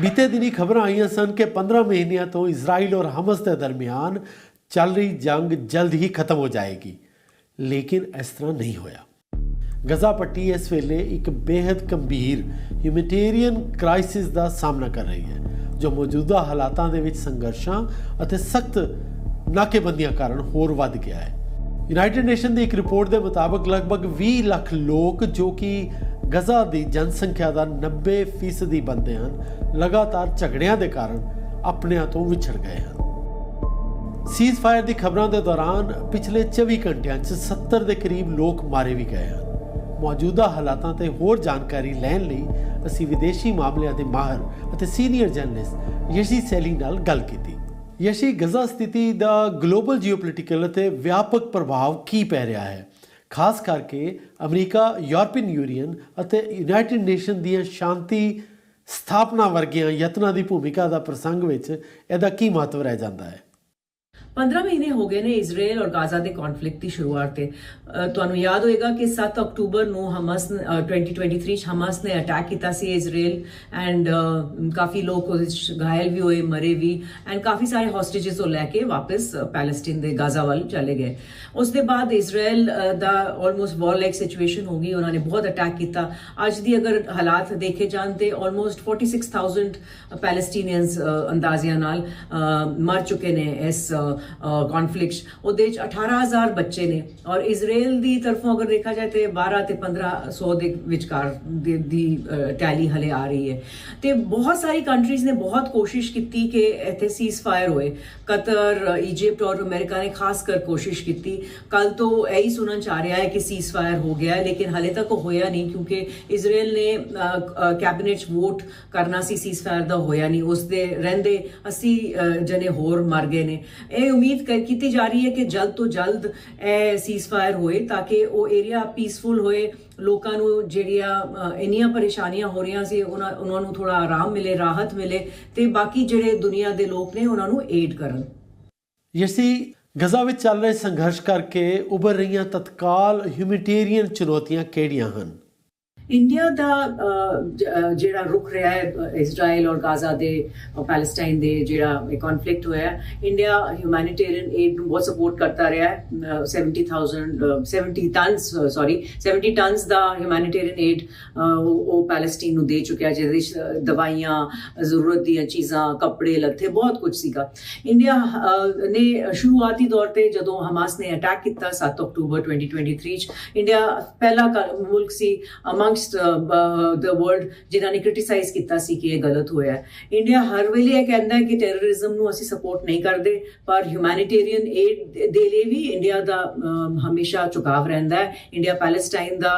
ਬੀਤੇ ਦਿਨੀ ਖਬਰਾਂ ਆਈਆਂ ਸਨ ਕਿ 15 ਮਹੀਨਿਆਂ ਤੋਂ ਇਜ਼ਰਾਈਲ ਔਰ ਹਮਸ ਦੇ ਦਰਮਿਆਨ ਚੱਲ ਰਹੀ ਜੰਗ ਜਲਦ ਹੀ ਖਤਮ ਹੋ ਜਾਏਗੀ, ਲੇਕਿਨ ਇਸ ਤਰ੍ਹਾਂ ਨਹੀਂ ਹੋਇਆ। ਗਜ਼ਾ ਪੱਟੀ ਇਸ ਵੇਲੇ ਇੱਕ ਬੇहद ਗੰਭੀਰ ਹਿਊਮੈਨਿਟੇਰੀਅਨ ਕ੍ਰਾਈਸਿਸ ਦਾ ਸਾਹਮਣਾ ਕਰ ਰਹੀ ਹੈ, ਜੋ ਮੌਜੂਦਾ ਹਾਲਾਤਾਂ ਦੇ ਵਿੱਚ ਸੰਘਰਸ਼ਾਂ ਅਤੇ ਸਖਤ ਨਾਕੇਬੰਦੀਆਂ ਕਾਰਨ ਹੋਰ ਵੱਧ ਗਿਆ ਹੈ। ਯੂਨਾਈਟਿਡ ਨੇਸ਼ਨ ਦੀ ਇੱਕ ਰਿਪੋਰਟ ਦੇ ਮੁਤਾਬਕ ਲਗਭਗ 20 ਲੱਖ ਲੋਕ ਜੋ ਕਿ ਗਜ਼ਾ ਦੀ ਜਨਸੰਖਿਆ ਦਾ 90% ਦੀ ਬੰਦੇ ਹਨ, ਲਗਾਤਾਰ ਝਗੜਿਆਂ ਦੇ ਕਾਰਨ ਆਪਣਿਆਂ ਤੋਂ ਵਿਛੜ ਗਏ ਹਨ। ਸੀਜ਼ ਫਾਇਰ ਦੀ ਖਬਰਾਂ ਦੇ ਦੌਰਾਨ ਪਿਛਲੇ 24 ਘੰਟਿਆਂ 'ਚ 70 ਦੇ ਕਰੀਬ ਲੋਕ ਮਾਰੇ ਵੀ ਗਏ ਹਨ। ਮੌਜੂਦਾ ਹਾਲਾਤਾਂ ਤੇ ਹੋਰ ਜਾਣਕਾਰੀ ਲੈਣ ਲਈ ਅਸੀਂ ਵਿਦੇਸ਼ੀ ਮਾਮਲਿਆਂ ਦੇ ਮਾਹਰ ਅਤੇ ਸੀਨੀਅਰ ਜਰਨਲਿਸਟ ਯਸ਼ੀ ਸੈਲੀ ਨਾਲ ਗੱਲ ਕੀਤੀ। ਯਸ਼ੀ, ਗਜ਼ਾ ਸਥਿਤੀ ਦਾ ਗਲੋਬਲ ਜੀਓਪੋਲਿਟੀਕਲ ਅਤੇ ਵਿਆਪਕ ਪ੍ਰਭਾਵ ਕੀ ਪੈ ਰਿਹਾ ਹੈ? ਖਾਸ ਕਰਕੇ ਅਮਰੀਕਾ, ਯੂਰਪੀਅਨ ਯੂਨੀਅਨ ਅਤੇ ਯੂਨਾਈਟਿਡ ਨੇਸ਼ਨ ਦੀਆਂ ਸ਼ਾਂਤੀ ਸਥਾਪਨਾ ਵਰਗੀਆਂ ਯਤਨਾਂ ਦੀ ਭੂਮਿਕਾ ਦਾ ਪ੍ਰਸੰਗ ਵਿੱਚ ਇਹਦਾ ਕੀ ਮਹੱਤਵ ਰਹਿ ਜਾਂਦਾ ਹੈ? 15 ਮਹੀਨੇ ਹੋ ਗਏ ਨੇ ਇਜ਼ਰਾਈਲ ਔਰ ਗਾਜ਼ਾ ਦੇ ਕਨਫਲਿਕਟ ਦੀ ਸ਼ੁਰੂਆਤ ਤੇ। ਤੁਹਾਨੂੰ ਯਾਦ ਹੋਏਗਾ ਕਿ 7 ਅਕਤੂਬਰ ਨੂੰ ਹਮਸ ਨੇ- ਅਹ 2023 ਚ ਹਮਸ ਨੇ ਅਟੈਕ ਕੀਤਾ ਸੀ ਇਜ਼ਰਾਈਲ ਐਂਡ ਕਾਫੀ ਲੋਕ ਉਹਦੇ ਚ ਘਾਇਲ ਵੀ ਹੋਏ ਮਰੇ ਵੀ ਐਂਡ ਕਾਫੀ ਸਾਰੇ ਹੌਸਟੇजेस ਤੋਂ ਲੈ ਕੇ ਵਾਪਸ ਅਹ, ਦੇ ਗਾਜ਼ਾ ਵੱਲ ਚਲੇ ਗਏ। ਉਸ ਦੇ ਬਾਅਦ ਇਜ਼ਰਾਈਲ ਦਾ ਆਲਮੋਸਟ ਵਾਰ ਲਾਈਕ ਸਿਚੁਏਸ਼ਨ ਹੋ ਗਈ ਉਹਨਾਂ ਨੇ ਬਹੁਤ ਅਟੈਕ ਕੀਤਾ। ਅੱਜ ਦੀ ਅਗਰ ਹਾਲਾਤ ਦੇਖੇ ਜਾਣ ਤੇ ਆਲਮੋਸਟ 46000 ਪੈਲੇਸਟੀਨੀਅਨਸ ਅੰਦਾਜ਼ਿਆਂ ਨਾਲ ਮਰ ਚੁੱਕੇ ਨੇ ਇਸ ਕਨਫਲਿਕਟ ਉਹਦੇ ਚ 18000 ਬੱਚੇ ਨੇ। ਔਰ ਇਜ਼ਰਾਈਲ ਦੀ ਤਰਫੋਂ ਅਗਰ ਦੇਖਿਆ ਜਾਏ ਤੇ 12 ਤੇ 1500 ਦੇ ਵਿਚਕਾਰ ਦੀ- ਟੈਲੀ ਹਲੇ ਆ ਰਹੀ ਹੈ। ਤੇ ਬਹੁਤ ਸਾਰੀ ਕੰਟਰੀਜ਼ ਨੇ ਬਹੁਤ ਕੋਸ਼ਿਸ਼ ਕੀਤੀ ਕਿ ਇੱਥੇ ਸੀਜ਼ ਫਾਇਰ ਹੋਏ। ਕਤਰ ਇਜਿਪਟ ਔਰ ਅਮਰੀਕਾ ਨੇ ਖਾਸ ਕਰ ਕੋਸ਼ਿਸ਼ ਕੀਤੀ। ਕੱਲ ਤੋਂ ਇਹੀ ਸੁਣਨ ਚ ਆ ਰਿਹਾ ਹੈ ਕਿ ਸੀਜ਼ ਫਾਇਰ ਹੋ ਗਿਆ ਹੈ ਲੇਕਿਨ ਹਲੇ ਤੱਕ ਹੋਇਆ ਨਹੀਂ ਕਿਉਂਕਿ ਇਜ਼ਰਾਈਲ ਨੇ ਕੈਬਨਿਟ ਚ ਵੋਟ ਕਰਨਾ ਸੀ ਸੀਜ਼ ਫਾਇਰ ਦਾ ਹੋਇਆ ਨਹੀਂ। ਉਸ ਦੇ ਰਹਿੰਦੇ 80 ਅ, ਜਣੇ ਹੋਰ ਮਰ ਗਏ ਨੇ। ਇਹ ਉਮੀਦ ਕੀਤੀ ਜਾ ਰਹੀ ਹੈ ਕਿ ਜਲਦ ਤੋਂ ਜਲਦ ਇਹ ਸੀਜ਼ ਫਾਇਰ ਹੋਏ ਤਾਂ ਕਿ ਉਹ ਏਰੀਆ ਪੀਸਫੁਲ ਹੋਏ ਲੋਕਾਂ ਨੂੰ ਜਿਹੜੀਆਂ ਇੰਨੀਆਂ ਪਰੇਸ਼ਾਨੀਆਂ ਹੋ ਰਹੀਆਂ ਸੀ ਉਹਨਾਂ ਉਹਨਾਂ ਨੂੰ ਥੋੜਾ ਆਰਾਮ ਮਿਲੇ ਰਾਹਤ ਮਿਲੇ ਤੇ ਬਾਕੀ ਜਿਹੜੇ ਦੁਨੀਆ ਦੇ ਲੋਕ ਨੇ ਉਹਨਾਂ ਨੂੰ ਏਡ ਕਰਨ ਯਸੀ ਗਜ਼ਾ ਵਿੱਚ ਚੱਲ ਰਹੇ ਸੰਘਰਸ਼ ਕਰਕੇ ਉੱਭਰ ਰਹੀਆਂ ਤਤਕਾਲ ਹਿਊਮੈਨਿਟੇਰੀਅਨ ਚੁਣੌਤੀਆਂ ਕਿਹੜੀਆਂ ਹਨ ਇੰਡੀਆ ਦਾ ਜਿਹੜਾ ਰੁਕ ਰਿਹਾ ਹੈ ਇਜ਼ਰਾਈਲ ਔਰ ਗਾਜ਼ਾ ਦੇ ਔਰ ਪੈਲੇਸਟਾਈਨ ਦੇ ਜਿਹੜਾ ਕਨਫਲਿਕਟ ਹੋਇਆ ਇੰਡੀਆ ਹਿਊਮੈਨਿਟੇਰੀਅਨ ਏਡ ਨੂੰ ਬਹੁਤ ਸਪੋਰਟ ਕਰਦਾ ਰਿਹਾ ਹੈ ਅਹ, 70000 70 ਟਨਸ ਸੌਰੀ 70 ਟਨਸ ਦਾ ਹਿਊਮੈਨਿਟੇਰੀਅਨ ਏਡ ਉਹ ਉਹ ਨੂੰ ਦੇ ਚੁੱਕਿਆ ਜਿਹਦੇ ਵਿੱਚ ਦਵਾਈਆਂ ਜ਼ਰੂਰਤ ਦੀਆਂ ਚੀਜ਼ਾਂ ਕੱਪੜੇ ਲੱਥੇ ਬਹੁਤ ਕੁਝ ਸੀਗਾ। ਇੰਡੀਆ ਨੇ ਸ਼ੁਰੂਆਤੀ ਤੌਰ ਤੇ ਜਦੋਂ ਹਮਾਸ ਨੇ ਅਟੈਕ ਕੀਤਾ 7 ਅਕਤੂਬਰ 2023 ਚ ਇੰਡੀਆ ਪਹਿਲਾ ਮੁਲਕ ਸੀ ਅਮੰਗਸਟ ਦ ਵਰਲਡ ਜਿਨ੍ਹਾਂ ਨੇ ਕ੍ਰਿਟਿਸਾਈਜ਼ ਕੀਤਾ ਸੀ ਕਿ ਇਹ ਗਲਤ ਹੋਇਆ ਇੰਡੀਆ ਹਰ ਵੇਲੇ ਇਹ ਕਹਿੰਦਾ ਹੈ ਕਿ ਟੈਰਰਿਜ਼ਮ ਨੂੰ ਅਸੀਂ ਸਪੋਰਟ ਨਹੀਂ ਕਰਦੇ, ਪਰ ਹਿਊਮੈਨਿਟੇਰੀਅਨ ਏਡ ਦੇ ਲਈ ਵੀ ਇੰਡੀਆ ਦਾ ਹਮੇਸ਼ਾ ਝੁਕਾਵ ਰਹਿੰਦਾ ਹੈ। ਇੰਡੀਆ ਪੈਲੇਸਟਾਈਨ ਦਾ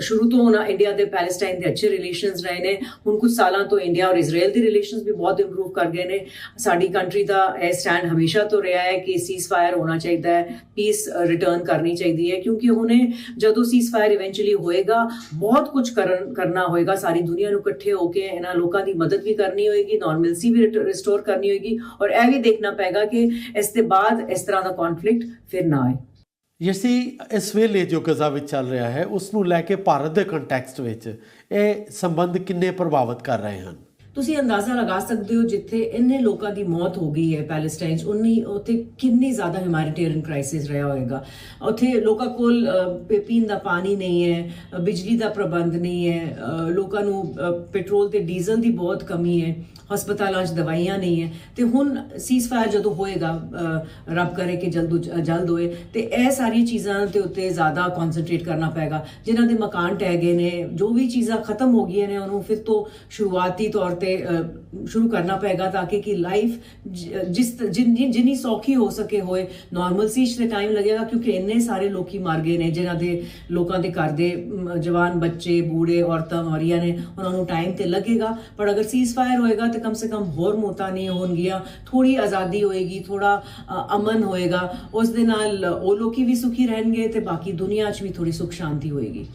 ਸ਼ੁਰੂ ਤੋਂ ਨਾ ਇੰਡੀਆ ਦੇ ਪੈਲੇਸਟਾਈਨ ਦੇ ਅੱਛੇ ਰਿਲੇਸ਼ਨਸ ਰਹੇ ਨੇ। ਹੁਣ ਕੁਝ ਸਾਲਾਂ ਤੋਂ ਇੰਡੀਆ ਔਰ ਇਜ਼ਰਾਈਲ ਦੀ ਰਿਲੇਸ਼ਨਸ ਵੀ ਬਹੁਤ ਇੰਪਰੂਵ ਕਰ ਗਏ ਨੇ। ਸਾਡੀ ਕੰਟਰੀ ਦਾ ਇਹ ਸਟੈਂਡ ਹਮੇਸ਼ਾ ਤੋਂ ਰਿਹਾ ਹੈ ਕਿ ਸੀਜ਼ ਫਾਇਰ ਹੋਣਾ ਚਾਹੀਦਾ ਹੈ ਪੀਸ ਰਿਟਰਨ ਕਰਨੀ ਚਾਹੀਦੀ ਹੈ। ਕਿਉਂਕਿ ਹੁਣੇ ਜਦੋਂ ਸੀਜ਼ ਫਾਇਰ ਇਵੈਂਚੁਅਲੀ ਹੋਏਗਾ ਬਹੁਤ ਕੁਝ ਕਰਨ, ਕਰਨਾ ਹੋਏਗਾ। ਸਾਰੀ ਦੁਨੀਆ ਨੂੰ ਇਕੱਠੇ ਹੋ ਕੇ ਇਹਨਾਂ ਲੋਕਾਂ ਦੀ ਮਦਦ ਵੀ ਕਰਨੀ ਹੋਏਗੀ ਨਾਰਮਲਸੀ ਵੀ ਰਿਸਟੋਰ ਕਰਨੀ ਹੋਏਗੀ ਔਰ ਇਹ ਵੀ ਦੇਖਣਾ ਪਏਗਾ ਕਿ ਇਸ ਦੇ ਬਾਅਦ ਇਸ ਤਰ੍ਹਾਂ ਦਾ ਕਨਫਲਿਕਟ ਫਿਰ ਨਾ ਆਏ। ਯਸੀ ਇਸ ਵੇਲੇ ਜੋ ਗਜ਼ਾ ਵਿੱਚ ਚੱਲ ਰਿਹਾ ਹੈ ਉਸ ਨੂੰ ਲੈ ਕੇ ਭਾਰਤ ਦੇ ਕੰਟੈਕਸਟ ਵਿੱਚ ਇਹ ਸੰਬੰਧ ਕਿੰਨੇ ਪ੍ਰਭਾਵਿਤ ਕਰ ਰਹੇ ਹਨ? ਤੁਸੀਂ ਅੰਦਾਜ਼ਾ ਲਗਾ ਸਕਦੇ ਹੋ ਜਿੱਥੇ ਇੰਨੇ ਲੋਕਾਂ ਦੀ ਮੌਤ ਹੋ ਗਈ ਹੈ ਪੈਲੇਸਟਾਈਨ 'ਚ ਉਨੀ ਉੱਥੇ ਕਿੰਨੀ ਜ਼ਿਆਦਾ ਹਿਊਮੈਨਿਟੇਰੀਅਨ ਕ੍ਰਾਈਸਿਸ ਰਿਹਾ ਹੋਏਗਾ। ਉੱਥੇ ਲੋਕਾਂ ਕੋਲ ਪੀਣ ਦਾ ਪਾਣੀ ਨਹੀਂ ਹੈ ਬਿਜਲੀ ਦਾ ਪ੍ਰਬੰਧ ਨਹੀਂ ਹੈ ਲੋਕਾਂ ਨੂੰ ਪੈਟਰੋਲ ਤੇ ਡੀਜ਼ਲ ਦੀ ਬਹੁਤ ਕਮੀ ਹੈ, ਹਸਪਤਾਲਾਂ 'ਚ ਦਵਾਈਆਂ ਨਹੀਂ ਹੈ। ਤੇ ਹੁਣ ਸੀਜ਼ ਫਾਇਰ ਜਦੋਂ ਹੋਏਗਾ ਰੱਬ ਕਰੇ ਕਿ ਜਲਦ ਜਲਦ ਹੋਏ, ਤੇ ਇਹ ਸਾਰੀ ਚੀਜ਼ਾਂ ਦੇ ਉੱਤੇ ਜ਼ਿਆਦਾ ਕਨਸੈਂਟਰੇਟ ਕਰਨਾ ਪਏਗਾ। ਜਿਨ੍ਹਾਂ ਦੇ ਮਕਾਨ ਟਹਿ ਗਏ ਨੇ, ਜੋ ਵੀ ਚੀਜ਼ਾਂ ਖਤਮ ਹੋ ਗਈਆਂ ਨੇ, ਉਹਨੂੰ ਫਿਰ ਤੋਂ ਸ਼ੁਰੂਆਤੀ ਤੌਰ ਤੇ ਸ਼ੁਰੂ ਕਰਨਾ ਪਏਗਾ ਤਾਂ ਕਿ ਕਿ ਲਾਈਫ ਜਿਸ ਜਿੰਨੀ ਜਿੰਨੀ ਸੌਖੀ ਹੋ ਸਕੇ ਹੋਏ ਨਾਰਮਲ ਸੀ ਤੇ ਟਾਈਮ ਲੱਗੇਗਾ ਕਿਉਂਕਿ ਇੰਨੇ ਸਾਰੇ ਲੋਕੀ ਮਰ ਗਏ ਨੇ, ਜਿਨ੍ਹਾਂ ਦੇ ਲੋਕਾਂ ਦੇ ਘਰ ਦੇ ਜਵਾਨ ਬੱਚੇ, ਬੂੜੇ, ਔਰਤਾਂ ਮਰੀਆਂ ਨੇ, ਉਹਨਾਂ ਨੂੰ ਟਾਈਮ ਤੇ ਲੱਗੇਗਾ। ਪਰ ਅਗਰ ਸੀਜ਼ ਫਾਇਰ ਹੋਏਗਾ ਤੇ ਕਮ ਸੇ ਕਮ ਹੋਰ ਮੌਤਾਂ ਨਹੀਂ ਹੋਣਗੀਆਂ ਥੋੜੀ ਆਜ਼ਾਦੀ ਹੋਏਗੀ ਥੋੜਾ ਅਮਨ ਹੋਏਗਾ, ਉਸ ਦੇ ਨਾਲ ਉਹ ਲੋਕੀ ਵੀ ਸੁਖੀ ਰਹਿਣਗੇ ਤੇ ਬਾਕੀ ਦੁਨੀਆ 'ਚ ਵੀ ਥੋੜੀ ਸੁਖ ਸ਼ਾਂਤੀ ਹੋਏਗੀ।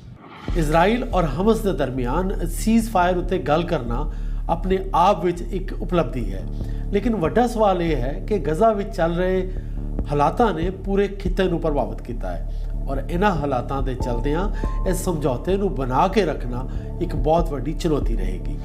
ਇਜ਼ਰਾਈਲ ਔਰ ਹਮਸ ਦੇ ਦਰਮਿਆਨ ਸੀਜ਼ ਫਾਇਰ ਉੱਤੇ ਗੱਲ ਕਰਨਾ ਆਪਣੇ ਆਪ ਵਿੱਚ ਇੱਕ ਉਪਲਬਧੀ ਹੈ। ਲੇਕਿਨ ਵੱਡਾ ਸਵਾਲ ਇਹ ਹੈ ਕਿ ਗਜ਼ਾ ਵਿੱਚ ਚੱਲ ਰਹੇ ਹਾਲਾਤਾਂ ਨੇ ਪੂਰੇ ਖਿੱਤੇ ਨੂੰ ਪ੍ਰਭਾਵਿਤ ਕੀਤਾ ਹੈ। ਔਰ ਇਹਨਾਂ ਹਾਲਾਤਾਂ ਦੇ ਚਲਦਿਆਂ ਇਸ ਸਮਝੌਤੇ ਨੂੰ ਬਣਾ ਕੇ ਰੱਖਣਾ ਇੱਕ ਬਹੁਤ ਵੱਡੀ ਚੁਣੌਤੀ ਰਹੇਗੀ।